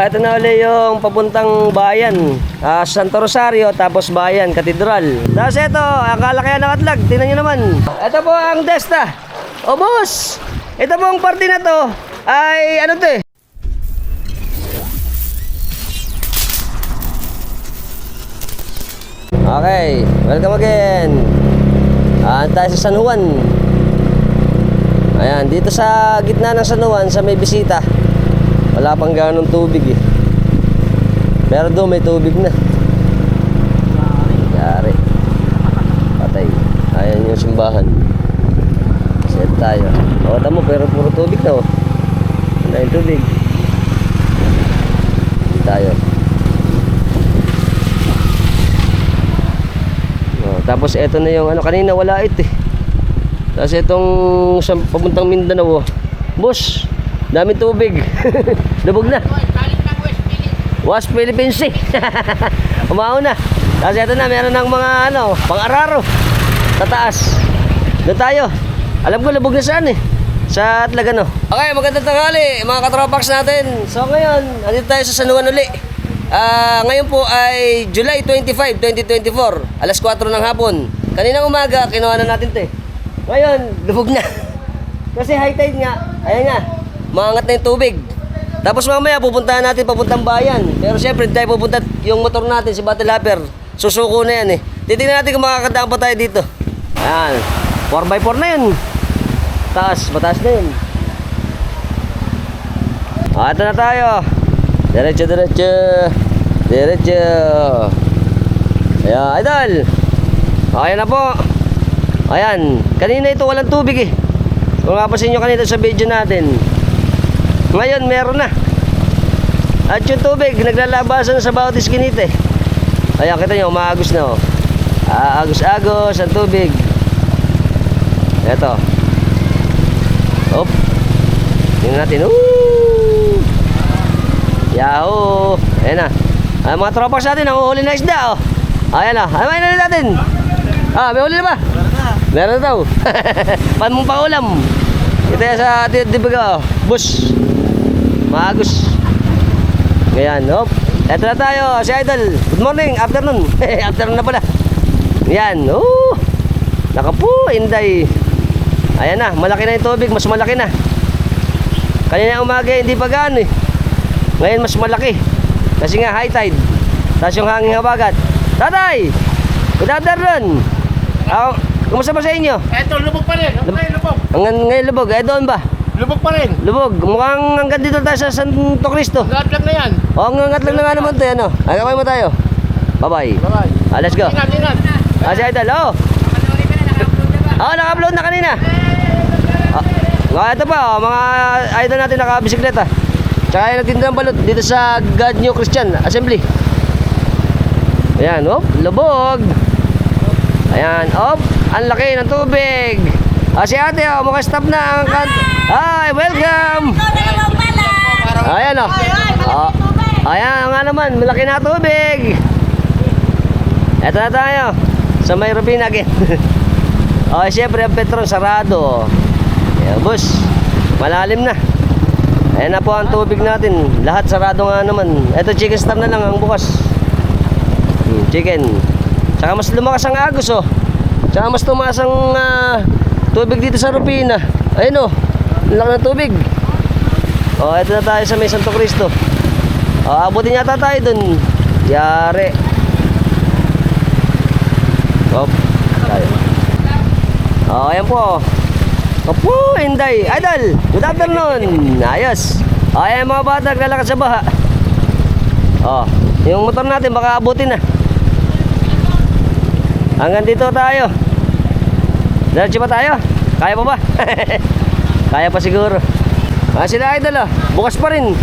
Ito na ulit yung papuntang bayan. Ah, Santo Rosario, tapos bayan, katedral. Tapos ito, akala kaya nakatlag. Tingnan nyo naman. Ito po ang Desta. Boss, ito pong party na to ay ano to eh. Okay, welcome again. Ah, tayo sa San Juan. Ayan, dito sa gitna ng San Juan, sa may bisita. Wala pang ganong tubig eh. Pero doon may tubig na. Yari. Patay. Ayan yung simbahan. Set tayo. O, tamo, pero puro tubig na oh. Wala yung tubig. Tayo. Oh, tapos eto na yung ano kanina wala it eh. Tapos itong sa papuntang Mindanao, oh. boss, dami tubig. Lubog na. Was Philippines Sea. Umaw na. Tapos ito na, meron ng mga ano, pang-araro. Tataas. Doon tayo. Alam ko, lubog na saan eh. Sa Atlagano. Okay, magandang tanghali, mga katropax natin. So ngayon, andito tayo sa San Juan uli. Ah, ngayon po ay July 25, 2024. Alas 4 ng hapon. Kaninang umaga, kinuha na natin 'to. eh. Ngayon, lubog na. Kasi high tide nga. Ayan nga. Maangat na yung tubig. Tapos mamaya pupuntahan natin papuntang bayan. Pero syempre, hindi tayo pupunta yung motor natin, si Battle Hopper. Susuko na yan eh. Titingnan natin kung makakadaan pa tayo dito. Ayan. 4x4 na yun. Taas, mataas na yun. Ah, ito na tayo. Diretso, diretso. Diretso. Ayan, idol. Okay na po. Ayan. Kanina ito walang tubig eh. Kung napasin nyo kanina sa video natin. Ngayon meron na. At yung tubig, naglalabasan na sa bawat iskinite. Ayan, kita nyo, umaagos na oh. Agos-agos ang tubig. Eto. Op. Tingnan natin. Woo! Yahoo! Ayan na. Ah, mga tropas natin, ang uhuli na isda, oh. Ayan na. Ay, may na natin. Ah, may huli na ba? Meron na daw. Pan mong paulam. Ito sa ating dibiga, oh. Bus. Maagos. Ngayon, hop. Eto na tayo, si Idol. Good morning, afternoon. afternoon na pala. Yan, oh. Nakapu, inday. Ayan na, malaki na yung tubig, mas malaki na. Kanina umaga hindi pa gaano eh. Ngayon mas malaki. Kasi nga high tide. Tapos yung hangin habagat. Tatay! Good afternoon! Ako, kumusta ba sa inyo? Eto, lubog pa rin. Okay, lubog. Ngayon lubog. Eh doon ba? Lubog pa rin. Lubog. Mukhang hanggang dito tayo sa Santo Cristo. Lang na yan. O, hanggang lang na nga naman tayo. Ano? Hanggang mo tayo. Bye-bye. Bye-bye. Ah, let's go. Ingat, ingat. Ah, si Idol. Oh. Oo, naka-upload na kanina. Ah, ito pa, oh, mga idol natin naka-bisikleta. Tsaka yung nagtinda ng balot dito sa God New Christian Assembly. Ayan, oh, lubog. Ayan, oh, ang laki ng tubig. Ah, si ate, oh, mukhang stop na ang. Hi, welcome! Ayan, oh. Oh, ayan nga naman, malaki na tubig. Eto na tayo. Sa may Rubin again. oh, siyempre ang Petron sarado. Yeah, boss. Malalim na. Ayan na po ang tubig natin. Lahat sarado nga naman. Eto chicken star na lang ang bukas. Hmm, chicken. Tsaka mas lumakas ang agos oh. Tsaka mas tumaas ang ah, tubig dito sa Rupina. Ayun oh. Ang laki ng tubig. Oh, eto na tayo sa may Santo Cristo. Oh, abutin yata tayo dun. Yari. Hop. Tayo. Oh, ayan po. Opo, Inday. Idol, good afternoon. Ayos. Oh, ayan mga bata, naglalakad sa baha. Oh, yung motor natin baka abutin na. Hanggang dito tayo. Diretso pa tayo? Kaya pa ba? Kaya pa siguro. Ah, sila idol ah. Bukas pa rin.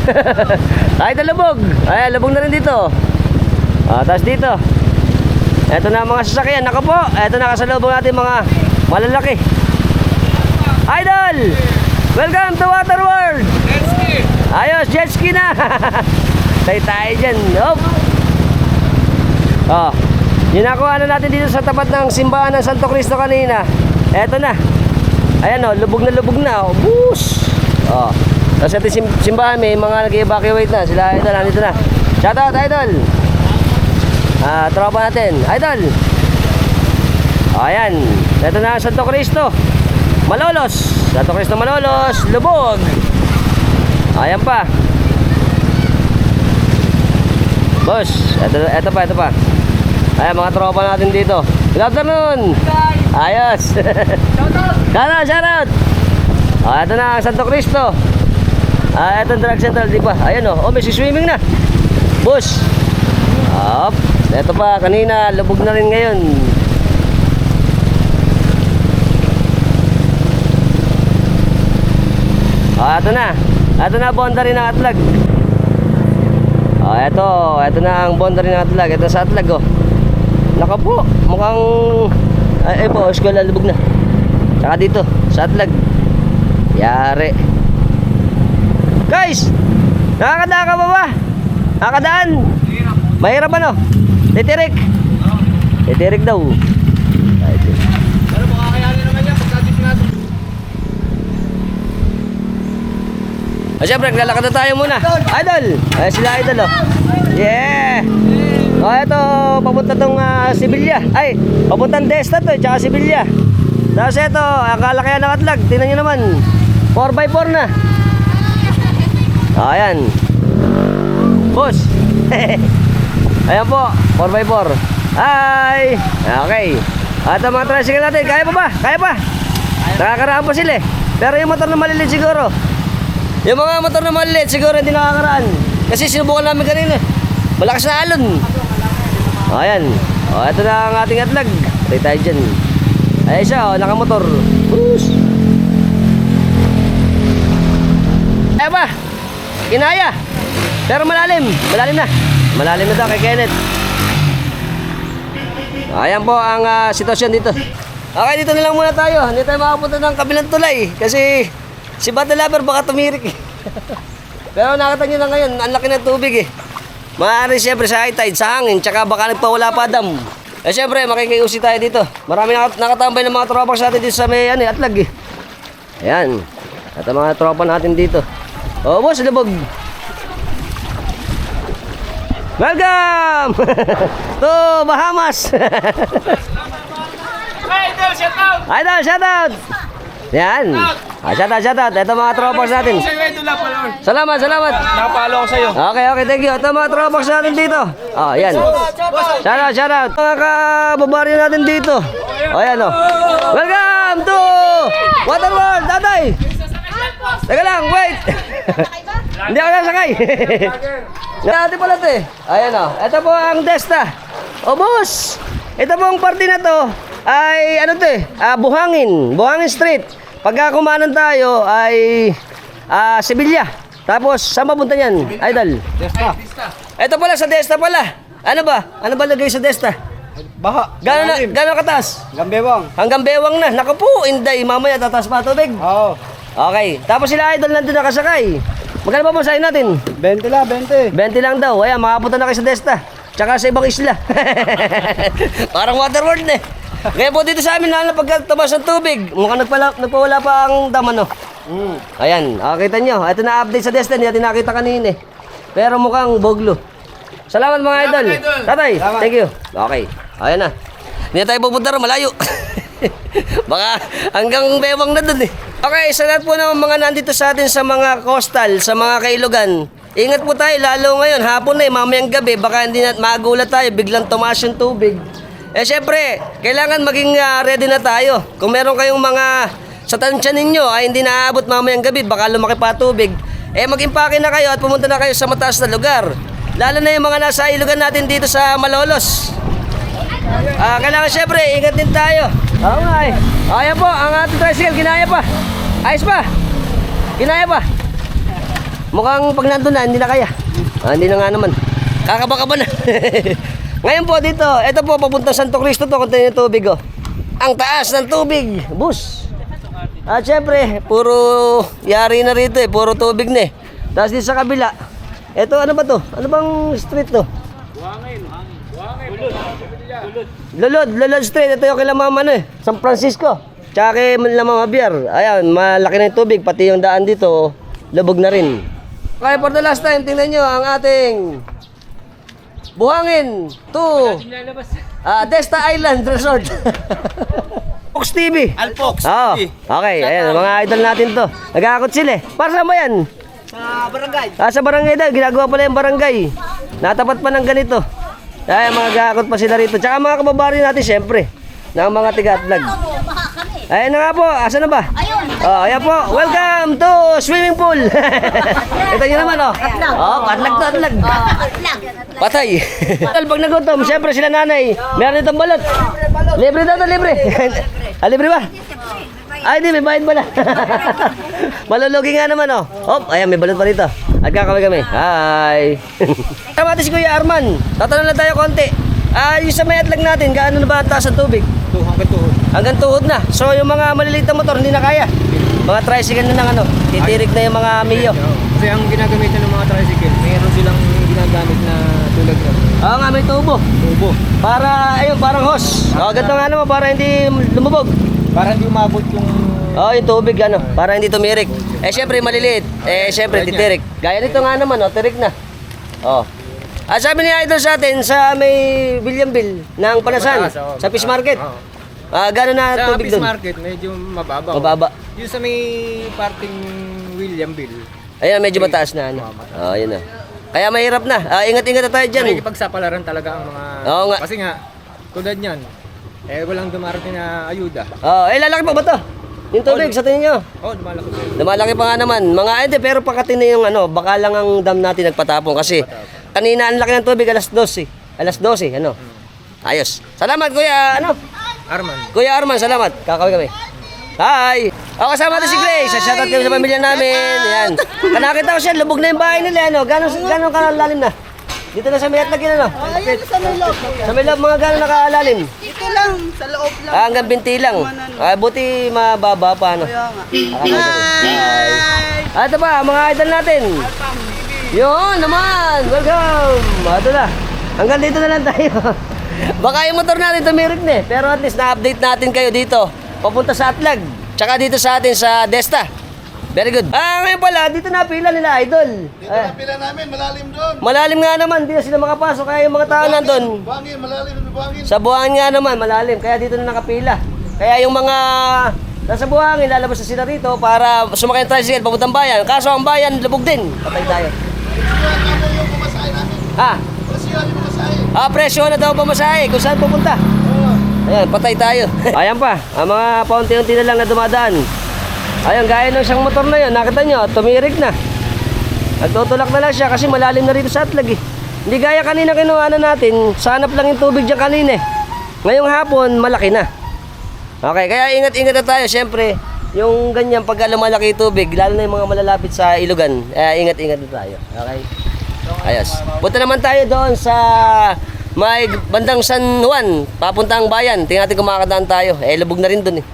idol lubog. Ay, lubog na rin dito. Ah, tapos dito. Ito na mga sasakyan. Naka po. Ito na kasalubong natin mga malalaki. Idol! Welcome to Water World! Ayos, jet ski na! Tayo tayo dyan. Hop! Oh, yun nakuha na natin dito sa tapat ng simbahan ng Santo Cristo kanina. Eto na. Ayan oh, lubog na lubog na. Oh, bus! Oh. Tapos ito sim simbahan, may mga nag-evacuate na. Sila idol, nandito na. Shoutout idol! Ah, tropa natin. Idol! Ayan. Ito na Santo Cristo. Malolos. Santo Cristo Malolos. Lubog. Ayan pa. Boss, ito, ito pa, ito pa. Ayan, mga tropa natin dito. Good afternoon. Ayos. shoutout, shoutout. Ah, ito na ang Santo Cristo. Ah, ito ang drug central, di ba? Ayan oh. Oh, may swimming na. Boss. Up. Ito pa, kanina, lubog na rin ngayon. Ah, ito na. Ito na boundary ng Atlag. Ah, ito, ito na ang boundary ng Atlag. Ito sa Atlag, oh. Naka po, mukhang ay, ay po, eskwela lubog na. Tsaka dito, sa Atlag. Yari. Guys, nakakadaan ka ba ba? Nakakadaan? Mahirap ano? Titirik. Titirik daw. Pero makakayanin naman yan pagka disingado. Ah, syempre, naglalakad na tayo muna. Idol! Ay, sila idol, oh. Yeah! Oh, ito, papunta tong uh, Sibilya. Ay, papuntang Desta to, eh, tsaka Sibilya. Tapos ito, ang kalakayan ng atlag. Tingnan nyo naman. 4x4 na. Ayan. Boss. ayan po, 4x4. Hi! Okay. At ang mga tricycle natin, kaya pa ba? Kaya pa? Nakakaraan pa sila eh. Pero yung motor na maliliit siguro. Yung mga motor na maliliit siguro hindi nakakaraan. Kasi sinubukan namin kanina. Malakas na alon. Ayan. O, ito na ang ating atlag. Patay tayo dyan. Ayan siya, o, nakamotor. Bus. Kaya ba? Kinaya. Pero malalim. Malalim na. Malalim na daw kay Kenneth. Ayan po ang ah, sitwasyon dito. Okay, dito na lang muna tayo. Hindi tayo makapunta ng kabilang tulay. Kasi si Bata Lover baka tumirik eh. Pero nakita na ngayon, ang laki ng tubig eh. Maaari siyempre sa high tide, sa hangin, tsaka baka nagpawala pa dam. Eh siyempre, makikiusi tayo dito. Marami nakat nakatambay ng mga tropa sa atin dito sa may ano, atlag eh. Ayan. At ang mga tropa natin dito. Oh, boss, lubog. Welcome to Bahamas. Idol, shout out! Idol, shout out. Yan. Ah, shout out, shout out. Ito mga tropas natin. Salamat, salamat. Nakapalo ako sa'yo. Okay, okay, thank you. Ito mga tropas natin dito. Oh, yan. Shout out, shout out. Mga kababaryo natin dito. Oh, yan oh. Welcome to Waterworld, tatay. Teka lang, wait. Hindi ako nasakay. Dati pala ito eh. Ayan o. Ito po ang Desta. O boss, ito pong parte na to ay ano to eh, ah, Buhangin. Buhangin Street. Pagka kumanan tayo ay ah, Sevilla. Tapos, saan mapunta yan, Idol? Desta. Ito pala sa Desta pala. Ano ba? Ano ba lagay sa Desta? Baha. Gano'n na, gano'n kataas? Gambewang. Hanggang bewang na. Naku po, inday. Mamaya tataas pa tubig. Oo. Okay. Tapos sila idol nandun nakasakay. Magkano ba masahin natin? 20 la, 20. 20 lang daw. Ayan, makapunta na kayo sa Desta. Tsaka sa ibang isla. Parang waterworld eh. Kaya po dito sa amin, lalo na pagkatamas ng tubig, mukhang nagpala, nagpawala pa ang dam ano. Mm. Ayan, ah, kita nyo. Ito na update sa Desta, hindi natin nakita kanina eh. Pero mukhang boglo. Salamat mga idol. Salamat, idol. Tatay, Salamat. thank you. Okay, ayan na. Hindi tayo pupunta rin, malayo. Baka hanggang bewang na dun eh. Okay, sa lahat po ng mga nandito sa atin sa mga coastal, sa mga kailugan, ingat po tayo, lalo ngayon, hapon na eh, mamayang gabi, baka hindi na magulat tayo, biglang tumaas yung tubig. Eh syempre, kailangan maging ah, ready na tayo. Kung meron kayong mga sa tansya ninyo ay hindi naaabot mamayang gabi, baka lumaki pa tubig, eh mag-impake na kayo at pumunta na kayo sa mataas na lugar. Lalo na yung mga nasa ilugan natin dito sa Malolos. Ah, kailangan syempre, ingat din tayo. Oo nga eh. Ayan po, ang ating tricycle, ginaya pa. Ayos pa. Ginaya pa. Mukhang pag nandun na, hindi na kaya. Ah, hindi na nga naman. Kakabaka ba na? Ngayon po dito, ito po papunta Santo Cristo to, konti yung tubig oh. Ang taas ng tubig, bus. At syempre, puro yari na rito eh, puro tubig na eh. Tapos dito sa kabila, ito ano ba to? Ano bang street to? Lulod, Lulod Street. Ito yung kila mama ano eh. San Francisco. Tsaka kay La Mama. Ayan, malaki na yung tubig. Pati yung daan dito. lubog na rin. Okay, for the last time, tingnan nyo ang ating Buhangin to ah, Desta Island Resort. Fox TV. Alpox. Oo. Okay, ayan, mga idol natin to. Nagkakot sila eh. Para saan mo yan? Sa barangay. Ah, sa barangay daw, ginagawa pala yung barangay. Natapat pa ng ganito. Ay, mga gakot pa sila rito. Tsaka mga kababayan natin, syempre. Ng mga tiga-vlog. Ayun na nga po, asa na ba? Ayun. Oh, ayan po. Welcome to swimming pool. Ito nyo naman, oh. Oh, patlag to, atlag. Atlag. Patay. Pag nagutom, syempre sila nanay. Meron itong balot. Libre daw to, libre. ah, libre ba? Ay, di, may bayad pala. Malulugi nga naman, oh. Hop, ayan, may balot pa rito. At kakaway kami. Hi. Tama si Kuya Arman. Tatanong lang tayo konti. Ah, yung sa may atlag natin, gaano na ba ang taas ng tubig? Ka tuhong. Hanggang tuhod na. So, yung mga maliliit na motor, hindi na kaya. Mga tricycle na ng ano, titirik na yung mga Mio. Kasi ang ginagamitan ng mga tricycle, mayroon silang ginagamit na tulad ng Oo nga, may tubo. tubo. Para, ayun, parang hose. Oh, ganito nga naman, para hindi lumubog. Para hindi umabot yung Oh, yung tubig, ano, para hindi tumirik. Eh, syempre, maliliit. Eh, syempre, titirik. Gaya nito nga naman, oh, tirik na. Oh. Ah, sabi ni Idol sa atin, sa may Williamville, ng Panasan, oo, sa fish market. Oo. Ah, gano'n na sa tubig fish doon? market, medyo mababa. Mababa. Yung sa may parting Williamville, Ayun, medyo mataas na, ano. Oh, yun na. Kaya mahirap na. Ah, ingat-ingat na tayo dyan. Nakikipagsapalaran talaga ang mga... Oo nga. Kasi nga, tulad niyan, eh walang dumarating na ayuda. Oh, eh, lalaki pa ba to? Yung tubig, sa tingin nyo? Oh, dumalaki pa. Lumalaki pa nga naman. Mga ede, pero pagkatin na yung ano, baka lang ang dam natin nagpatapon kasi kanina ang laki ng tubig alas 12. Alas 12, ano? Ayos. Salamat kuya, ano? Arman. Kuya Arman, salamat. Kakawin kami. Hi! O, kasama natin si Grace. Shoutout kami sa pamilya namin. Yan. Kanakita ko siya, lubog na yung bahay nila. Ano? Gano'ng gano'ng kalalim na? Dito na sa may atlag yun, ano? Ayan sa may loob. Sa may loob, mga gano'ng nakalalim? Ito lang, sa loob lang. Ah, hanggang binti lang. Ah, buti mababa pa, ano? Kaya nga. Hi! Ah, ito pa, mga idol natin. Yun naman! Welcome! Ito na. Hanggang dito na lang tayo. Baka yung motor natin tumirik na eh. Pero at least na-update natin kayo dito. Papunta sa Atlag. Tsaka dito sa atin sa Desta. Very good. Ah, ngayon pala, dito na pila nila, idol. Dito na Pila namin, malalim doon. Malalim nga naman, di na sila makapasok. Kaya yung mga tao nandun, Buhangin, malalim, buhangin. sa buhangin nga naman, malalim. Kaya dito na nakapila. Kaya yung mga nasa buhangin, lalabas na sila rito para sumakay ng tricycle papuntang bayan. Kaso ang bayan, lubog din. Patay tayo. Ano yung pumasahe namin? Ha? Kasi yun yung pumasahe. Ah, presyo na daw pamasahe. Kung saan pupunta? Ayan, patay tayo. Ayan pa, ang mga paunti-unti na lang na dumadaan. Ayan, gaya ng siyang motor na yun. Nakita nyo, tumirik na. Nagtutulak na lang siya kasi malalim na rito sa atlag eh. Hindi gaya kanina kinuha na natin, sanap lang yung tubig dyan kanina eh. Ngayong hapon, malaki na. Okay, kaya ingat-ingat na tayo. Siyempre, yung ganyan pag lumalaki tubig, lalo na yung mga malalapit sa ilugan, eh, ingat-ingat na tayo. Okay? Ayos. Punta naman tayo doon sa may bandang San Juan, papuntang bayan. Tingnan natin kung makakadaan tayo. Eh, lubog na rin doon eh.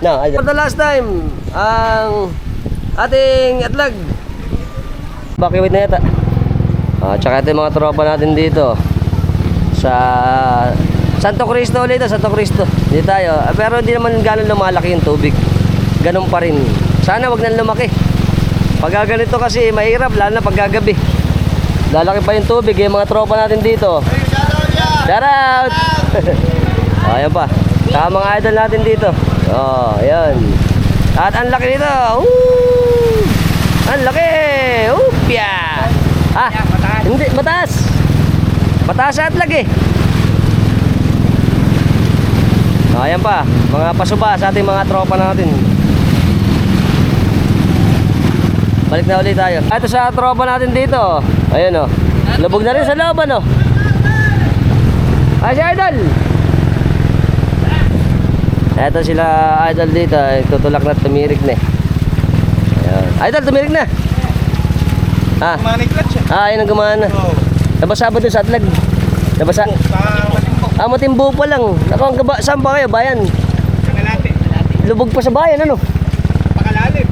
No, ayun. For the last time, ang ating atlag. Bakiwit na yata. Ah, tsaka ito yung mga tropa natin dito sa Santo Cristo ulit, Santo Cristo. Hindi tayo. Ah, Pero hindi naman ganun lumalaki yung tubig. Ganun pa rin. Sana wag nang lumaki. Pag ganito kasi mahirap, lalo na pag gagabi. Lalaki pa yung tubig, yung mga tropa natin dito. Shout out! oh, pa. Saka mga idol natin dito. Oh, ayan. At ang laki nito. Woo! Ang laki! Upya! Ah, hindi, mataas. Mataas at lagi. Oh, ayan pa. Mga pasuba sa ating mga tropa natin. Balik na ulit tayo. Ito sa tropa natin dito. Ayun oh. Lubog na rin sa loob ano. Ay, si Idol! Ito sila Idol dito. Tutulak na tumirik na eh. Ayan. Idol, tumirik na! Ah, Money clutch eh. ah ayun ang gumana. Oo. Nabasa ba dun sa atlag? Nabasa? Sa malimbo. Ah, matimbo pa lang. Ako, ang gaba, saan ba kayo? Bayan? Sa kalate. Lubog pa sa bayan, ano? Pakalalim.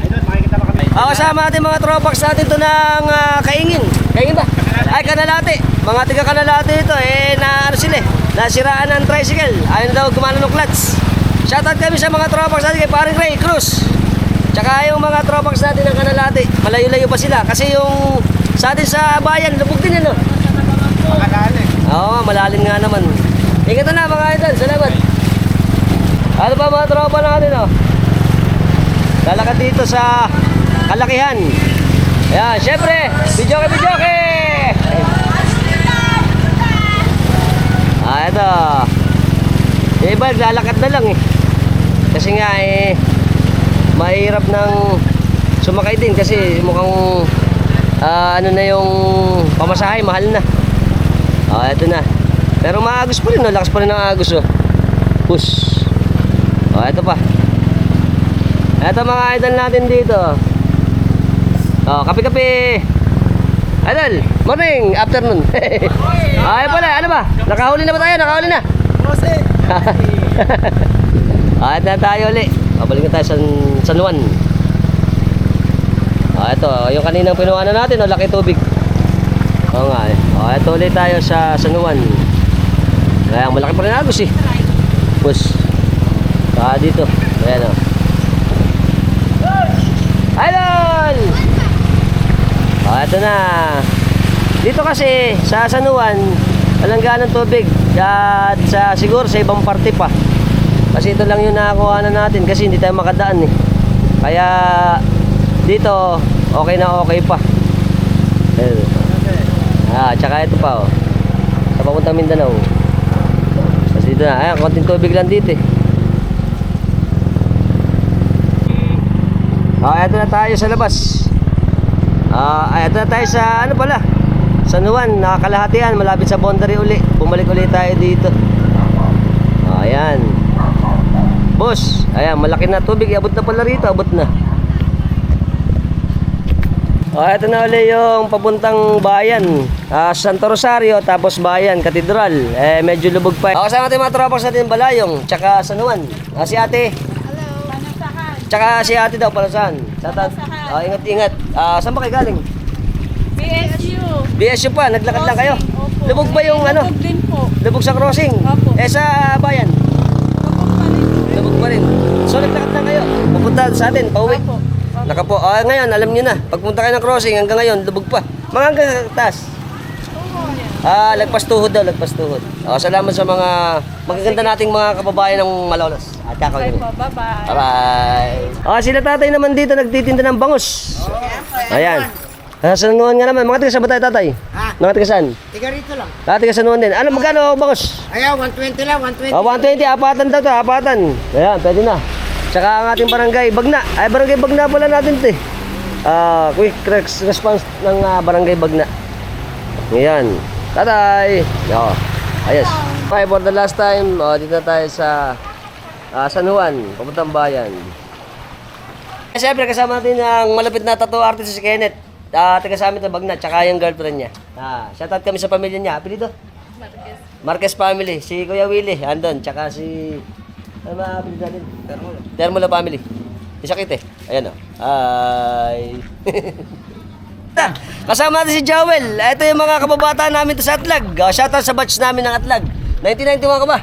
Ayun, makikita pa kami. Ah, kasama natin mga tropax natin to ng ah, Kaingin. Kaingin ba? Ay, Kanalate. Mga tiga Kanalate ito, eh, na ano sila eh, nasiraan ng tricycle. Ayaw na daw gumana ng clutch. Shoutout kami sa mga tropax natin kay Paring Ray Cruz. Tsaka yung mga tropax natin ng kanalate, malayo-layo pa sila. Kasi yung sa atin sa bayan, lubog din ano. Makadali. Oo, malalim nga naman. Ingat na mga idol, salamat. Ano pa mga tropa natin oh? Lalakad dito sa kalakihan. Ayan, syempre, videoke, videoke! Ah, ito. Yung iba, lalakad na lang eh. Kasi nga eh, mahirap ng sumakay din kasi mukhang ah, ano na yung pamasahe, mahal na. Ah, ito na. Pero maagos pa rin, no? lakas pa rin ng agos, oh. Push. Oh, ito pa. Ito mga idol natin dito. Oh, kape-kape. Idol, morning, afternoon. Ay pala, ano ba? Nakahuli na ba tayo? Nakahuli na. ah, ito na tayo ulit. Babalik na tayo sa San Juan. Ah, ito, yung kaninang pinuhanan natin, oh, laki tubig. Oo nga eh. Oh, ito ulit tayo sa San Juan. Kaya malaki pa rin agos eh. Bus. Ah, dito. Ayan o. Idol! Oh, ito na. Dito kasi sa San Juan, walang ganang tubig. At sa, siguro sa ibang parte pa. Kasi ito lang yung nakakuha na natin kasi hindi tayo makadaan eh. Kaya dito, okay na okay pa. Ayan. Ah, tsaka ito pa oh. Sa papuntang Mindanao. Kasi dito na, ayan, konting tubig lang dito eh. Ah, eto na tayo sa labas. Ah, eto na tayo sa ano pala? San Juan, nakakalahatian, malapit sa boundary uli. Bumalik uli tayo dito. Ah, ayan. Boss, ayan, malaki na tubig. Abot na pala rito, abot na. Oh, ito na uli yung papuntang bayan. Ah, Santo Rosario, tapos bayan, katedral. Eh, medyo lubog pa. Oh, kasama natin mga tropas natin Balayong, tsaka San Juan. Ah, si ate. Tsaka si ate daw pala saan? Sa ta- Panasahan. Ah, ingat, ingat. Ah, saan ba kayo galing? BSU. BSU pa, naglakad lang kayo. Opo. Lubog ba yung ano? Lubog din po. Lubog sa crossing? Opo. Eh sa bayan? Lubog pa rin. Lubog pa rin. So naglakad lang kayo. Pupunta sa atin, pauwi. Opo. Naka po. Ah, ngayon, alam niyo na. Pagpunta kayo ng crossing, hanggang ngayon, lubog pa. Mga hanggang taas. Ah, lagpas tuhod daw, lagpas tuhod. Oh, salamat sa mga magaganda nating mga kababayan ng Malolos. At ako Okay yun. po. Bye-bye. Bye-bye. Ah, sila tatay naman dito nagtitinda ng bangus. Ayan. Ah, sa Nuan nga naman. Mga tiga saan ba tayo tatay? Ha? Mga tiga saan? Tiga rito lang. Ah, tiga sa Nuan din. Ano, magkano ang bangus? Ayaw, 120 lang, 120. Ah, 120, apatan daw to, apatan. Ayan, pwede na. Tsaka ang ating barangay Bagna. Ay, barangay Bagna pala natin to eh. Ah, quick res- response ng ah, barangay Bagna. Ngayon. Tatay. Oo. Ayos. Okay, for the last time, oh, dito na tayo sa ah, San Juan, papuntang bayan. Siyempre, kasama natin ang malapit na tattoo artist si Kenneth. Ah, taga sa amin ito, Bagna, tsaka yung girlfriend niya. Ah, shoutout kami sa pamilya niya. Apelido? Marquez. Marquez family, si Kuya Willie, andun, tsaka si... Ano ba apelido natin? Termola. Termola family. Si Sakit eh. Ayan o. Ay. Kasama natin si Joel. Ito yung mga kababataan namin to sa Atlag. Oh, shoutout sa batch namin ng Atlag. 1991 ka ba?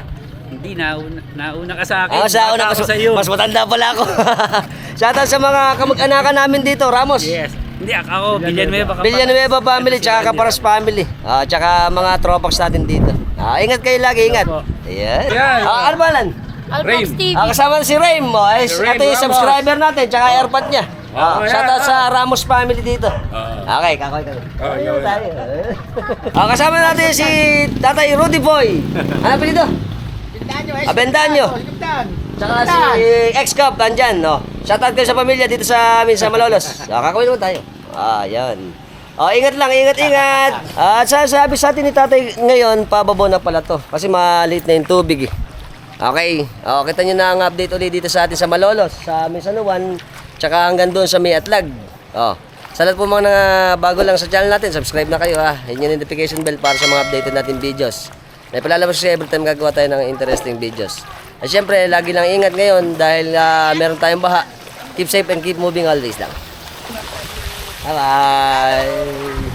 Hindi, nauna, nauna ka sa akin. Ako sa una, ako sa iyo. mas matanda pala ako. shoutout sa mga kamag-anakan namin dito, Ramos. Yes. Hindi, ako, Villanueva ka. Villanueva family, tsaka Kaparas family. Ah, tsaka mga tropax natin dito. Ah, ingat kayo lagi, ingat. Ayan. Yan. Ah, ano ba lan? Alpox TV. Ah, kasama si Raim. Oh, ay, Si Raim, ito yung subscriber natin, tsaka airpod niya. Ah, Oh, shout out yeah. sa Ramos family dito. Oo. Okay, kakoy kami. Oh, yun. tayo. Ah, kasama natin si Tatay Rudy Boy. Ano pa dito? Abendanyo. Tsaka si ex-cop, nandyan, no? Shoutout kayo sa pamilya dito sa amin sa Malolos. Ah, kakawin naman tayo. Ah, yan. Oh, ingat lang, ingat, ingat. Ah, At sa sabi sa atin ni tatay ngayon, pababo na pala to. Kasi maliit na yung tubig eh. Okay. Oh, kita nyo na ang update ulit dito sa atin sa Malolos, sa amin sa tsaka hanggang doon sa May Atlag. Oh. Sa lahat po mga bago lang sa channel natin, subscribe na kayo ha. Hit yung notification bell para sa mga updated natin videos. May palalabas kasi every time gagawa tayo ng interesting videos. At syempre, lagi lang ingat ngayon dahil ah, meron tayong baha. Keep safe and keep moving always lang. Bye-bye!